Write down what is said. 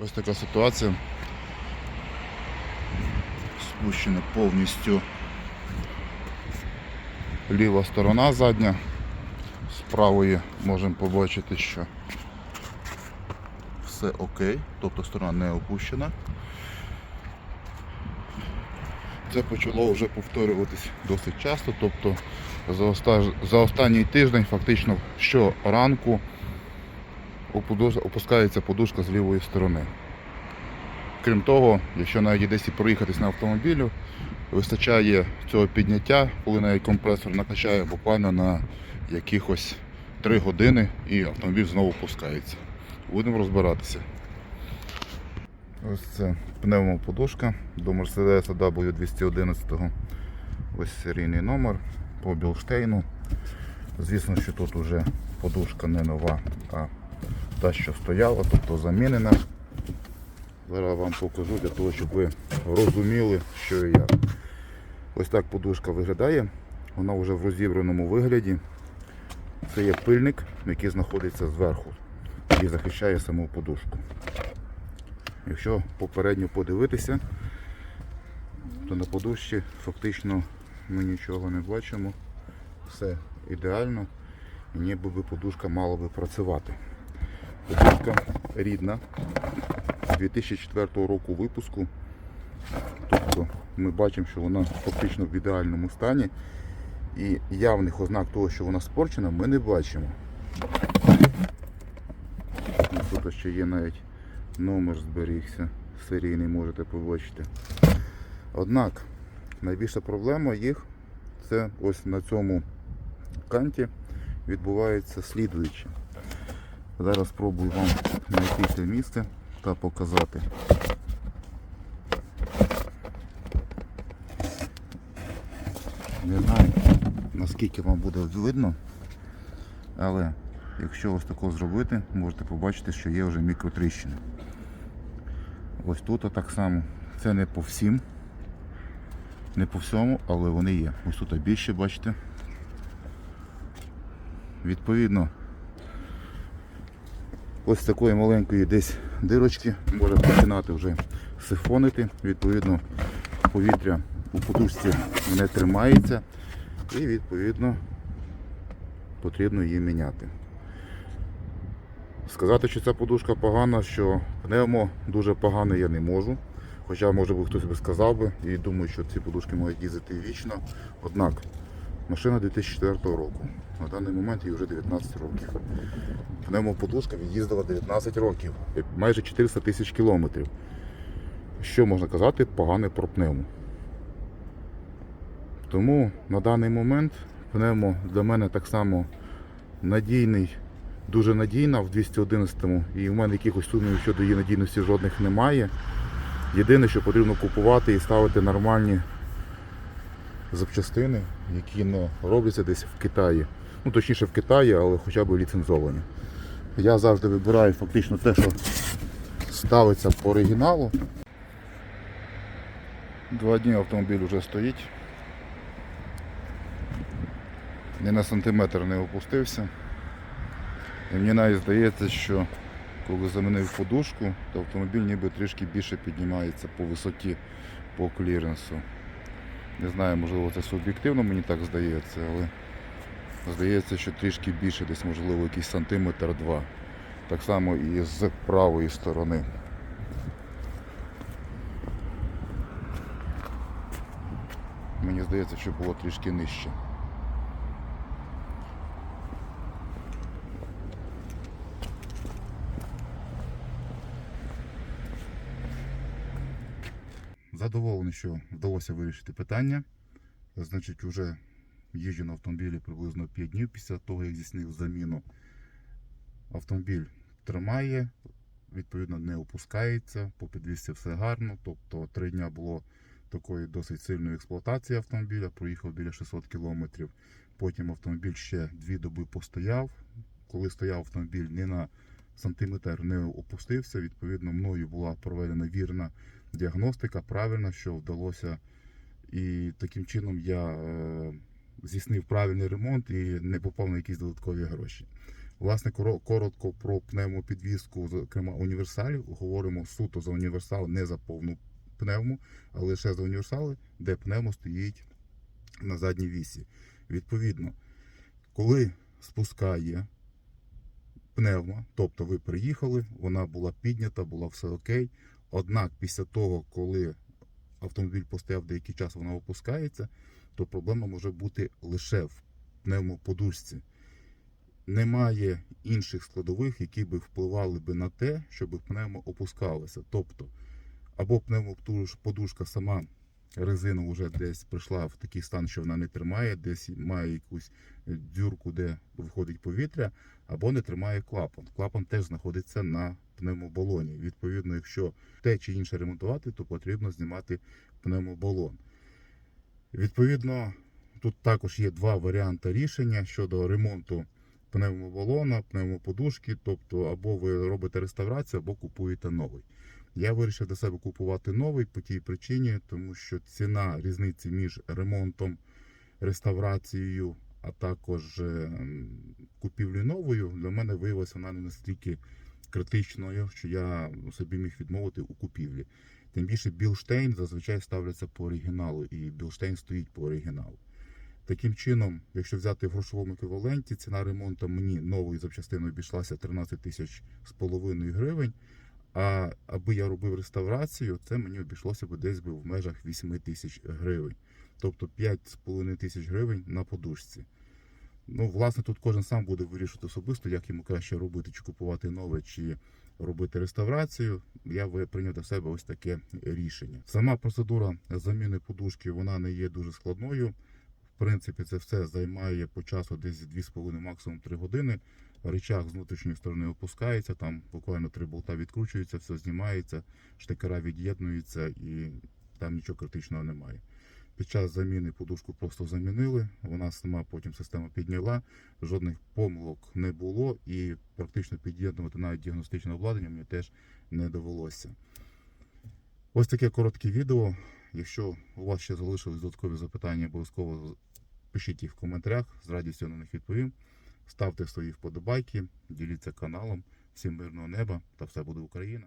Ось така ситуація. Спущена повністю ліва сторона задня. З правої можемо побачити, що все окей, тобто сторона не опущена. Це почало вже повторюватись досить часто, тобто за, останній тиждень фактично щоранку опускається подушка з лівої сторони. Крім того, якщо навіть десь проїхатись на автомобілю, вистачає цього підняття, коли навіть компресор накачає буквально на якихось 3 години і автомобіль знову опускається. Будемо розбиратися. Ось це пневмоподушка до Mercedes W211. Ось серійний номер по Білштейну. Звісно, що тут вже подушка не нова, а та, що стояла, тобто замінена. Зараз вам покажу для того, щоб ви розуміли, що і як. Ось так подушка виглядає. Вона вже в розібраному вигляді. Це є пильник, який знаходиться зверху і захищає саму подушку. Якщо попередньо подивитися, то на подушці фактично ми нічого не бачимо. Все ідеально ніби би подушка мала би працювати. Подушка рідна 2004 року випуску. Тобто ми бачимо, що вона фактично в ідеальному стані. І явних ознак того, що вона спорчена, ми не бачимо. Тут ще є навіть номер зберігся, серійний можете побачити. Однак найбільша проблема їх це ось на цьому канті відбувається слідуюче. Зараз спробую вам знайти це місце та показати. Не знаю наскільки вам буде видно, але якщо ось тако зробити, можете побачити, що є вже мікротріщини. Ось тут так само. Це не по всім, не по всьому, але вони є. Ось тут більше, бачите. Відповідно, ось такої маленької десь дирочки може починати вже сифонити. Відповідно, повітря у подушці не тримається і відповідно потрібно її міняти. Сказати, що ця подушка погана, що пневмо дуже погане я не можу. Хоча, може би хтось би сказав би, і думаю, що ці подушки мають їздити вічно. Однак, машина 2004 року. На даний момент їй вже 19 років. Пневмоподушка від'їздила 19 років, майже 400 тисяч кілометрів. Що можна казати погане про пневму? Тому на даний момент пневмо для мене так само надійний, дуже надійна в 211-му і в мене якихось сумнівів щодо її надійності жодних немає. Єдине, що потрібно купувати і ставити нормальні запчастини, які не робляться десь в Китаї. Ну, точніше в Китаї, але хоча б ліцензовані. Я завжди вибираю фактично те, що ставиться по оригіналу. Два дні автомобіль вже стоїть. Ні на сантиметр не опустився. І мені навіть здається, що коли замінив подушку, то автомобіль ніби трішки більше піднімається по висоті по кліренсу. Не знаю, можливо це суб'єктивно, мені так здається, але здається, що трішки більше, десь можливо якийсь сантиметр два. Так само і з правої сторони. Мені здається, що було трішки нижче. Задоволений, що вдалося вирішити питання. Значить, вже їжджу на автомобілі приблизно 5 днів після того, як здійснив заміну. Автомобіль тримає, відповідно не опускається, по підвісці все гарно. Тобто 3 дня було такої досить сильної експлуатації автомобіля, проїхав біля 600 км. Потім автомобіль ще 2 доби постояв. Коли стояв автомобіль не на сантиметр не опустився, відповідно, мною була проведена вірна діагностика, правильно, що вдалося. І таким чином я е, здійснив правильний ремонт і не попав на якісь додаткові гроші. Власне, коротко про пневмопідвізку, зокрема універсалів. Говоримо суто за універсал, не за повну пневму, а лише за універсали, де пневмо стоїть на задній вісі. Відповідно, коли спускає пневма, тобто ви приїхали, вона була піднята, була все окей. Однак після того, коли автомобіль постояв деякий час, вона опускається, то проблема може бути лише в пневмоподушці. Немає інших складових, які би впливали би на те, щоб пневмо опускалося. Тобто, або пневмоподушка сама резина вже десь прийшла в такий стан, що вона не тримає, десь має якусь дюрку, де виходить повітря, або не тримає клапан. Клапан теж знаходиться на пневмобалоні. Відповідно, якщо те чи інше ремонтувати, то потрібно знімати пневмобалон. Відповідно, тут також є два варіанти рішення щодо ремонту пневмобалона, пневмоподушки, тобто або ви робите реставрацію, або купуєте новий. Я вирішив для себе купувати новий по тій причині, тому що ціна різниці між ремонтом, реставрацією, а також е, купівлею новою для мене виявилася вона не настільки критичною, що я собі міг відмовити у купівлі. Тим більше Білштейн зазвичай ставляться по оригіналу, і Білштейн стоїть по оригіналу. Таким чином, якщо взяти в грошовому еквіваленті, ціна ремонту мені нової запчастини обійшлася 13 тисяч з половиною гривень. А аби я робив реставрацію, це мені обійшлося б десь би в межах 8 тисяч гривень. Тобто 5,5 тисяч гривень на подушці. Ну, власне, тут кожен сам буде вирішувати особисто, як йому краще робити, чи купувати нове, чи робити реставрацію. Я прийняв для себе ось таке рішення. Сама процедура заміни подушки вона не є дуже складною. В принципі, це все займає по часу десь 2,5 максимум 3 години. Рычаг з внутрішньої сторони опускається, там буквально три болта відкручуються, все знімається, штекера від'єднуються і там нічого критичного немає. Під час заміни подушку просто замінили, вона сама потім система підняла, жодних помилок не було і практично під'єднувати навіть діагностичне обладнання мені теж не довелося. Ось таке коротке відео. Якщо у вас ще залишились додаткові запитання, обов'язково пишіть їх в коментарях, з радістю на них відповім. Ставте свої вподобайки, діліться каналом. Всім мирного неба та все буде Україна!